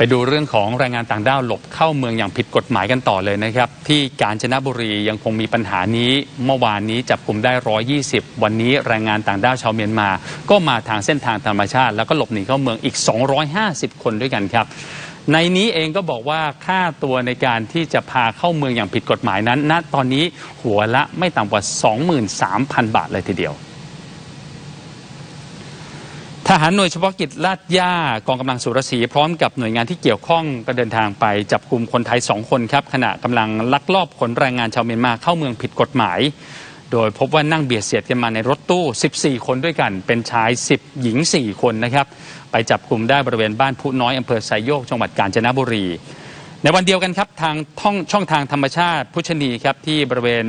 ไปดูเรื่องของแรงงานต่างด้าวหลบเข้าเมืองอย่างผิดกฎหมายกันต่อเลยนะครับ ที่กาญจนบุรียังคงมีปัญหานี้ เมื่อวานนี้จับกลุ่มได้ 120 วันนี้แรงงานต่างด้าวชาวเมียนมา ก็มาทางเส้นทางธรรมชาติ แล้วก็หลบหนีเข้าเมืองอีก 250 คนด้วยกันครับ ในนี้เองก็บอกว่าค่าตัวในการที่จะพาเข้าเมืองอย่างผิดกฎหมายนั้นณตอนนี้หัวละไม่ต่ำกว่า 23,000 บาทเลยทีเดียว ทหารหน่วยเฉพาะกิจลาดย่ากองกำลังสุรศรีพร้อมกับหน่วยงานที่เกี่ยวข้องก็เดินทางไปจับกลุ่มคนไทยสองคนครับขณะกำลังลักลอบขนแรงงานชาวเมียนมาเข้าเมืองผิดกฎหมาย โดยพบว่านั่งเบียดเสียดกันมาในรถตู้ 14 คนด้วยกันเป็นชาย 10 หญิง 4 คนนะครับ ไปจับกลุ่มได้บริเวณบ้านผู้น้อยอำเภอไซโยกจังหวัดกาญจนบุรี ในวันเดียวกันครับทางท่องช่องทางธรรมชาติพุชนีครับที่บริเวณ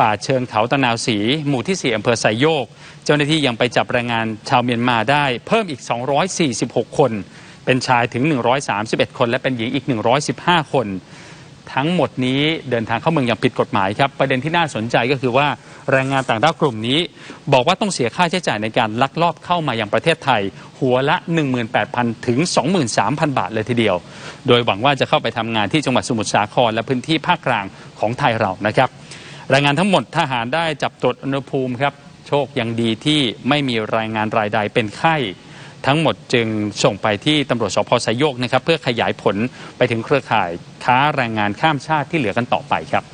ป่าเชิงเขาตะนาวสี หมู่ที่ 4อำเภอไซโยก เจ้าหน้าที่ยังไปจับแรงงานชาวเมียนมาได้เพิ่มอีก 246 คน เป็นชายถึง 131 คน และเป็นหญิงอีก 115 คน ทั้งหมดนี้เดินทางเข้าเมืองอย่างผิดกฎหมายครับ ประเด็นที่น่าสนใจก็คือว่าแรงงานต่างด้าวกลุ่มนี้ บอกว่าต้องเสียค่าใช้จ่ายในการลักลอบเข้ามาอย่างประเทศไทย หัวละ 18,000 ถึง 23,000 บาทเลยทีเดียว โดยหวังว่าจะเข้าไปทำงานที่จังหวัดสมุทรสาครและพื้นที่ภาคกลางของไทยเรานะครับ รายงานทั้งหมดทหารได้จับตรวจอุณหภูมิครับ โชคยังดีที่ไม่มีรายงานรายใดเป็นไข้ทั้งหมดจึงส่งไปที่ตำรวจสพไซโยกนะครับ เพื่อขยายผลไปถึงเครือข่ายค้าแรงงานข้ามชาติที่เหลือกันต่อไปครับ